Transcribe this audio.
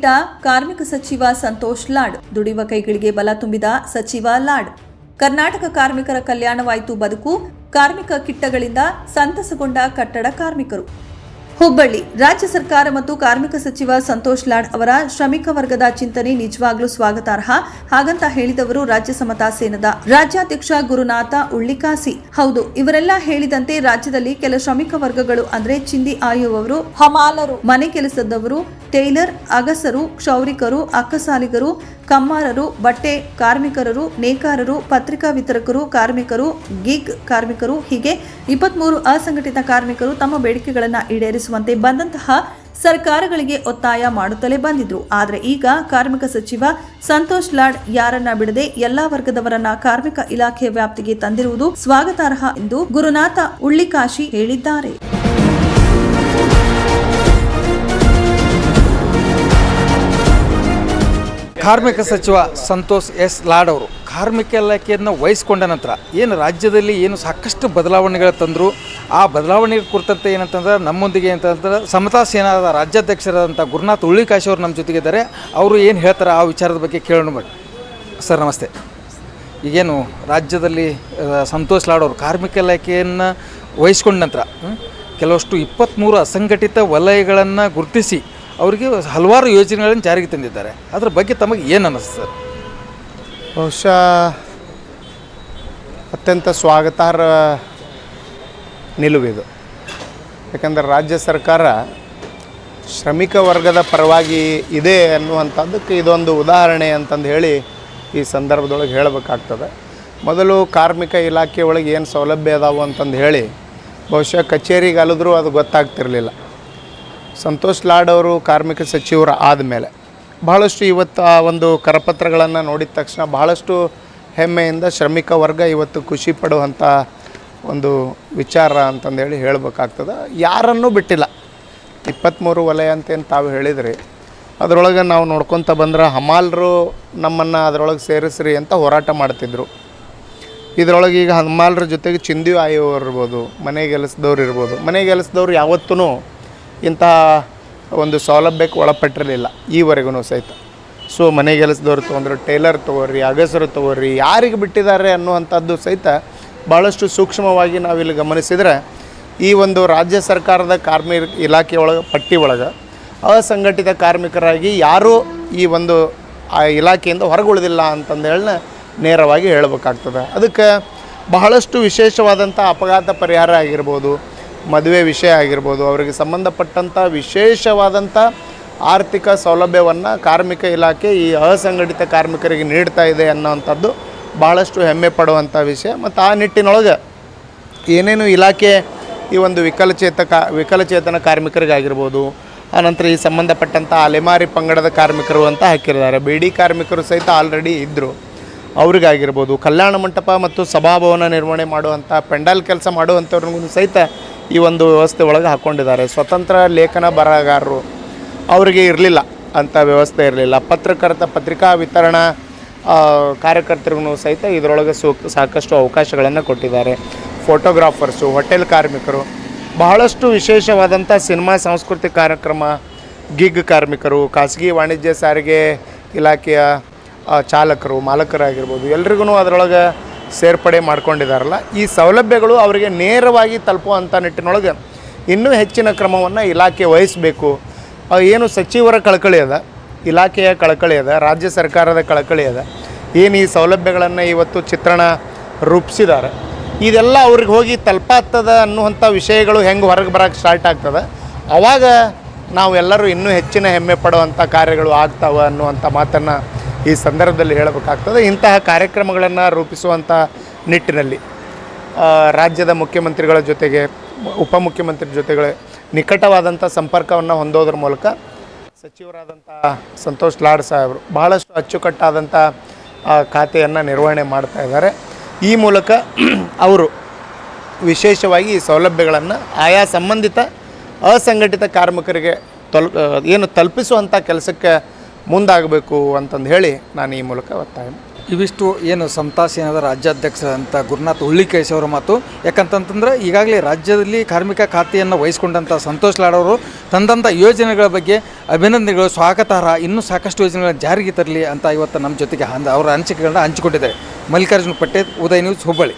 ಇಟ್ಟ ಕಾರ್ಮಿಕ ಸಚಿವ ಸಂತೋಷ್ ಲಾಡ್. ದುಡಿಯುವ ಕೈಗಳಿಗೆ ಬಲ ತುಂಬಿದ ಸಚಿವ ಲಾಡ್. ಕರ್ನಾಟಕ ಕಾರ್ಮಿಕರ ಕಲ್ಯಾಣವಾಯಿತು ಬದುಕು, ಕಾರ್ಮಿಕ ಕಿಟ್ಟಗಳಿಂದ ಸಂತಸಗೊಂಡ ಕಟ್ಟಡ ಕಾರ್ಮಿಕರು. ಹುಬ್ಬಳ್ಳಿ ರಾಜ್ಯ ಸರ್ಕಾರ ಮತ್ತು ಕಾರ್ಮಿಕ ಸಚಿವ ಸಂತೋಷ್ ಲಾಡ್ ಅವರ ಶ್ರಮಿಕ ವರ್ಗದ ಚಿಂತನೆ ನಿಜವಾಗ್ಲೂ ಸ್ವಾಗತಾರ್ಹ. ಹಾಗಂತ ಹೇಳಿದವರು ರಾಜ್ಯ ಸಮತಾ ಸೇನದ ರಾಜ್ಯಾಧ್ಯಕ್ಷ ಗುರುನಾಥ ಉಳ್ಳಿಕಾಸಿ. ಹೌದು, ಇವರೆಲ್ಲ ಹೇಳಿದಂತೆ ರಾಜ್ಯದಲ್ಲಿ ಕೆಲ ಶ್ರಮಿಕ ವರ್ಗಗಳು ಅಂದ್ರೆ ಚಿಂದಿ ಆಯುವವರು, ಹಮಾಲರು, ಮನೆ ಕೆಲಸದವರು, ಟೈಲರ್, ಅಗಸರು, ಕ್ಷೌರಿಕರು, ಅಕ್ಕಸಾಲಿಗರು, ಕಮ್ಮಾರರು, ಬಟ್ಟೆ ಕಾರ್ಮಿಕರರು, ನೇಕಾರರು, ಪತ್ರಿಕಾ ವಿತರಕರು, ಕಾರ್ಮಿಕರು ಗಿಗ್ ಕಾರ್ಮಿಕರು, ಹೀಗೆ ಇಪ್ಪತ್ಮೂರು ಅಸಂಘಟಿತ ಕಾರ್ಮಿಕರು ತಮ್ಮ ಬೇಡಿಕೆಗಳನ್ನು ಈಡೇರಿಸುವಂತೆ ಬಂದಂತಹ ಸರ್ಕಾರಗಳಿಗೆ ಒತ್ತಾಯ ಮಾಡುತ್ತಲೇ ಬಂದಿದ್ರು. ಆದರೆ ಈಗ ಕಾರ್ಮಿಕ ಸಚಿವ ಸಂತೋಷ್ ಲಾಡ್ ಯಾರನ್ನ ಬಿಡದೆ ಎಲ್ಲಾ ವರ್ಗದವರನ್ನ ಕಾರ್ಮಿಕ ಇಲಾಖೆ ವ್ಯಾಪ್ತಿಗೆ ತಂದಿರುವುದು ಸ್ವಾಗತಾರ್ಹ ಎಂದು ಗುರುನಾಥ ಉಳ್ಳಿಕಾಶಿ ಹೇಳಿದ್ದಾರೆ. ಕಾರ್ಮಿಕ ಸಚಿವ ಸಂತೋಷ್ ಎಸ್ ಲಾಡ್ ಅವರು ಕಾರ್ಮಿಕ ಇಲಾಖೆಯನ್ನು ವಹಿಸಿಕೊಂಡ ನಂತರ ಏನು ರಾಜ್ಯದಲ್ಲಿ ಏನು ಸಾಕಷ್ಟು ಬದಲಾವಣೆಗಳು ತಂದರು, ಆ ಬದಲಾವಣೆ ಕುರಿತಂತೆ ಏನಂತಂದ್ರೆ ನಮ್ಮೊಂದಿಗೆ ಅಂತಂದ್ರೆ ಸಮತಾ ಸೇನಾದ ರಾಜ್ಯಾಧ್ಯಕ್ಷರಾದಂಥ ಗುರುನಾಥ್ ಉಳ್ಳಿಕಾಶಿ ಅವರು ನಮ್ಮ ಜೊತೆಗಿದ್ದಾರೆ. ಅವರು ಏನು ಹೇಳ್ತಾರೆ ಆ ವಿಚಾರದ ಬಗ್ಗೆ ಕೇಳೋಣ ಬಿಡಿ ಸರ್, ನಮಸ್ತೆ. ಈಗೇನು ರಾಜ್ಯದಲ್ಲಿ ಸಂತೋಷ್ ಲಾಡ್ ಅವರು ಕಾರ್ಮಿಕ ಇಲಾಖೆಯನ್ನು ವಹಿಸ್ಕೊಂಡ ನಂತರ ಕೆಲವಷ್ಟು ಇಪ್ಪತ್ತ್ಮೂರು ಅಸಂಘಟಿತ ವಲಯಗಳನ್ನು ಗುರುತಿಸಿ ಅವರಿಗೆ ಹಲವಾರು ಯೋಜನೆಗಳನ್ನು ಜಾರಿಗೆ ತಂದಿದ್ದಾರೆ. ಅದ್ರ ಬಗ್ಗೆ ತಮಗೆ ಏನು ಅನ್ನಿಸ್ತು ಸರ್ ಬಹುಶಃ ಅತ್ಯಂತ ಸ್ವಾಗತಾರ್ಹ ನಿಲುವಿದು ಯಾಕಂದರೆ ರಾಜ್ಯ ಸರ್ಕಾರ ಶ್ರಮಿಕ ವರ್ಗದ ಪರವಾಗಿ ಇದೆ ಅನ್ನುವಂಥದ್ದಕ್ಕೆ ಇದೊಂದು ಉದಾಹರಣೆ ಅಂತಂದು ಹೇಳಿ ಈ ಸಂದರ್ಭದೊಳಗೆ ಹೇಳಬೇಕಾಗ್ತದೆ. ಮೊದಲು ಕಾರ್ಮಿಕ ಇಲಾಖೆ ಒಳಗೆ ಏನು ಸೌಲಭ್ಯ ಅದಾವು ಅಂತಂದು ಹೇಳಿ ಬಹುಶಃ ಕಚೇರಿಗೆ ಅಲಿದ್ರೂ ಅದು ಗೊತ್ತಾಗ್ತಿರಲಿಲ್ಲ. ಸಂತೋಷ್ ಲಾಡ್ ಅವರು ಕಾರ್ಮಿಕ ಸಚಿವರು ಆದಮೇಲೆ ಬಹಳಷ್ಟು ಇವತ್ತು ಆ ಒಂದು ಕರಪತ್ರಗಳನ್ನು ನೋಡಿದ ತಕ್ಷಣ ಬಹಳಷ್ಟು ಹೆಮ್ಮೆಯಿಂದ ಶ್ರಮಿಕ ವರ್ಗ ಇವತ್ತು ಖುಷಿ ಪಡುವಂಥ ಒಂದು ವಿಚಾರ ಅಂತಂದೇಳಿ ಹೇಳಬೇಕಾಗ್ತದೆ. ಯಾರನ್ನೂ ಬಿಟ್ಟಿಲ್ಲ. ಇಪ್ಪತ್ತ್ಮೂರು ವಲಯ ಅಂತೇನು ತಾವು ಹೇಳಿದ್ರಿ. ಅದರೊಳಗೆ ನಾವು ನೋಡ್ಕೊತ ಬಂದ್ರೆ ಹಮಾಲ್ರು ನಮ್ಮನ್ನು ಅದರೊಳಗೆ ಸೇರಿಸ್ರಿ ಅಂತ ಹೋರಾಟ ಮಾಡ್ತಿದ್ರು. ಇದರೊಳಗೆ ಈಗ ಹಮಾಲ್ರ ಜೊತೆಗೆ ಚಿಂದಿ ಆಯೋರು ಇರ್ಬೋದು ಮನೆಗೆಲಸದವ್ರು ಇರ್ಬೋದು ಮನೆಗೆಲಸದವ್ರು ಯಾವತ್ತೂ ಇಂಥ ಒಂದು ಸೌಲಭ್ಯಕ್ಕೆ ಒಳಪಟ್ಟಿರಲಿಲ್ಲ ಈವರೆಗೂ ಸಹಿತ. ಸೊ ಮನೆ ಕೆಲಸದವರು ತೊಗೊಂಡ್ರು, ಟೈಲರ್ ತೊಗೋರಿ ಅಗಸರು ತೊಗೋರಿ ಯಾರಿಗೆ ಬಿಟ್ಟಿದ್ದಾರೆ ಅನ್ನುವಂಥದ್ದು ಸಹಿತ ಭಾಳಷ್ಟು ಸೂಕ್ಷ್ಮವಾಗಿ ನಾವಿಲ್ಲಿ ಗಮನಿಸಿದರೆ, ಈ ಒಂದು ರಾಜ್ಯ ಸರ್ಕಾರದ ಕಾರ್ಮಿಕ ಇಲಾಖೆ ಒಳಗೆ, ಪಟ್ಟಿ ಒಳಗೆ ಅಸಂಘಟಿತ ಕಾರ್ಮಿಕರಾಗಿ ಯಾರೂ ಈ ಒಂದು, ಆ ಇಲಾಖೆಯಿಂದ ಹೊರಗುಳಿದಿಲ್ಲ ಅಂತಂದೇಳಿ ನೇರವಾಗಿ ಹೇಳಬೇಕಾಗ್ತದೆ. ಅದಕ್ಕೆ ಬಹಳಷ್ಟು ವಿಶೇಷವಾದಂಥ ಅಪಘಾತ ಪರಿಹಾರ ಆಗಿರ್ಬೋದು ಮದುವೆ ವಿಷಯ ಆಗಿರ್ಬೋದು, ಅವರಿಗೆ ಸಂಬಂಧಪಟ್ಟಂಥ ವಿಶೇಷವಾದಂಥ ಆರ್ಥಿಕ ಸೌಲಭ್ಯವನ್ನು ಕಾರ್ಮಿಕ ಇಲಾಖೆ ಈ ಅಸಂಘಟಿತ ಕಾರ್ಮಿಕರಿಗೆ ನೀಡ್ತಾ ಇದೆ ಅನ್ನೋವಂಥದ್ದು ಭಾಳಷ್ಟು ಹೆಮ್ಮೆ ಪಡುವಂಥ ವಿಷಯ. ಮತ್ತು ಆ ನಿಟ್ಟಿನೊಳಗೆ ಏನೇನು ಇಲಾಖೆ ಈ ಒಂದು ವಿಕಲಚೇತಕ, ವಿಕಲಚೇತನ ಕಾರ್ಮಿಕರಿಗಾಗಿರ್ಬೋದು ಆನಂತರ ಈ ಸಂಬಂಧಪಟ್ಟಂಥ ಅಲೆಮಾರಿ ಪಂಗಡದ ಕಾರ್ಮಿಕರು ಅಂತ ಹಾಕಿದ್ದಾರೆ ಬೇಡಿ ಕಾರ್ಮಿಕರು ಸಹಿತ ಆಲ್ರೆಡಿ ಇದ್ದರು ಅವ್ರಿಗಾಗಿರ್ಬೋದು, ಕಲ್ಯಾಣ ಮಂಟಪ ಮತ್ತು ಸಭಾಭವನ ನಿರ್ವಹಣೆ ಮಾಡುವಂಥ, ಪೆಂಡಾಲ್ ಕೆಲಸ ಮಾಡುವಂಥವ್ರಿಗೂ ಸಹಿತ ಈ ಒಂದು ವ್ಯವಸ್ಥೆ ಒಳಗೆ ಹಾಕ್ಕೊಂಡಿದ್ದಾರೆ ಸ್ವತಂತ್ರ ಲೇಖನ ಬರಹಗಾರರು ಅವರಿಗೆ ಇರಲಿಲ್ಲ ಅಂಥ ವ್ಯವಸ್ಥೆ ಇರಲಿಲ್ಲ. ಪತ್ರಕರ್ತ ಪತ್ರಿಕಾ ವಿತರಣಾ ಕಾರ್ಯಕರ್ತರಿಗೂ ಸಹಿತ ಇದರೊಳಗೆ ಸು, ಸಾಕಷ್ಟು ಅವಕಾಶಗಳನ್ನು ಕೊಟ್ಟಿದ್ದಾರೆ. ಫೋಟೋಗ್ರಾಫರ್ಸು, ಹೋಟೆಲ್ ಕಾರ್ಮಿಕರು, ಬಹಳಷ್ಟು ವಿಶೇಷವಾದಂಥ ಸಿನಿಮಾ ಸಾಂಸ್ಕೃತಿಕ ಕಾರ್ಯಕ್ರಮ, ಗಿಗ್ ಕಾರ್ಮಿಕರು, ಖಾಸಗಿ ವಾಣಿಜ್ಯ ಸಾರಿಗೆ ಇಲಾಖೆಯ ಚಾಲಕರು, ಮಾಲಕರಾಗಿರ್ಬೋದು ಎಲ್ರಿಗೂ ಅದರೊಳಗೆ ಸೇರ್ಪಡೆ ಮಾಡ್ಕೊಂಡಿದ್ದಾರಲ್ಲ ಈ ಸೌಲಭ್ಯಗಳು ಅವರಿಗೆ ನೇರವಾಗಿ ತಲುಪುವಂಥ ನಿಟ್ಟಿನೊಳಗೆ ಇನ್ನೂ ಹೆಚ್ಚಿನ ಕ್ರಮವನ್ನು ಇಲಾಖೆ ವಹಿಸಬೇಕು. ಏನು ಸಚಿವರ ಕಳಕಳಿ ಅದ, ಇಲಾಖೆಯ ಕಳಕಳಿ ಅದ, ರಾಜ್ಯ ಸರ್ಕಾರದ ಕಳಕಳಿ ಅದ, ಏನು ಈ ಸೌಲಭ್ಯಗಳನ್ನು ಇವತ್ತು ಚಿತ್ರಣ ರೂಪಿಸಿದ್ದಾರೆ ಇದೆಲ್ಲ ಅವ್ರಿಗೆ ಹೋಗಿ ತಲುಪಾಗ್ತದ ಅನ್ನುವಂಥ ವಿಷಯಗಳು ಹೆಂಗೆ ಹೊರಗೆ ಬರೋಕ್ಕೆ ಸ್ಟಾರ್ಟ್ ಆಗ್ತದೆ ಆವಾಗ ನಾವೆಲ್ಲರೂ ಇನ್ನೂ ಹೆಚ್ಚಿನ ಹೆಮ್ಮೆ ಪಡುವಂಥ ಕಾರ್ಯಗಳು ಆಗ್ತಾವೆ ಅನ್ನುವಂಥ ಮಾತನ್ನು ಈ ಸಂದರ್ಭದಲ್ಲಿ ಹೇಳಬೇಕಾಗ್ತದೆ, ಇಂತಹ ಕಾರ್ಯಕ್ರಮಗಳನ್ನು ರೂಪಿಸುವಂಥ ನಿಟ್ಟಿನಲ್ಲಿ ರಾಜ್ಯದ ಮುಖ್ಯಮಂತ್ರಿಗಳ ಜೊತೆಗೆ ಉಪಮುಖ್ಯಮಂತ್ರಿ ಜೊತೆಗಳೇ ನಿಕಟವಾದಂಥ ಸಂಪರ್ಕವನ್ನು ಹೊಂದೋದ್ರ ಮೂಲಕ ಸಚಿವರಾದಂಥ ಸಂತೋಷ್ ಲಾಡ್ ಸಾಹೇಬರು ಬಹಳಷ್ಟು ಅಚ್ಚುಕಟ್ಟಾದಂಥ ಖಾತೆಯನ್ನು ನಿರ್ವಹಣೆ ಮಾಡ್ತಾ ಇದ್ದಾರೆ. ಈ ಮೂಲಕ ಅವರು ವಿಶೇಷವಾಗಿ ಈ ಸೌಲಭ್ಯಗಳನ್ನು ಆಯಾ ಸಂಬಂಧಿತ ಅಸಂಘಟಿತ ಕಾರ್ಮಿಕರಿಗೆ ತಲ್ ಏನು ತಲುಪಿಸುವಂಥ ಕೆಲಸಕ್ಕೆ ಮುಂದಾಗಬೇಕು ಅಂತಂದು ಹೇಳಿ ನಾನು ಈ ಮೂಲಕ ಒತ್ತಾಯ ಇವಿಷ್ಟು ಏನು ರಾಜ್ಯಾಧ್ಯಕ್ಷ ರಾಜ್ಯಾಧ್ಯಕ್ಷರಂತ ಗುರುನಾಥ್ ಉಳ್ಳಿಕೇಶ್ ಅವರ ಮಾತು. ಯಾಕಂತಂತಂದ್ರೆ ಈಗಾಗಲೇ ರಾಜ್ಯದಲ್ಲಿ ಕಾರ್ಮಿಕ ಖಾತೆಯನ್ನು ವಹಿಸ್ಕೊಂಡಂಥ ಸಂತೋಷ್ ಲಾಡವರು ತಂದಂಥ ಯೋಜನೆಗಳ ಬಗ್ಗೆ ಅಭಿನಂದನೆಗಳು, ಸ್ವಾಗತಾರ್ಹ, ಇನ್ನೂ ಸಾಕಷ್ಟು ಯೋಜನೆಗಳನ್ನು ಜಾರಿಗೆ ತರಲಿ ಅಂತ ಇವತ್ತು ನಮ್ಮ ಜೊತೆಗೆ ಅಂದ ಅವರ ಅನಿಸಿಕೆಗಳನ್ನ ಹಂಚಿಕೊಂಡಿದ್ದಾರೆ. ಮಲ್ಲಿಕಾರ್ಜುನ ಪಟ್ಟೆ ಉದಯ ನ್ಯೂಸ್ ಹುಬ್ಬಳ್ಳಿ.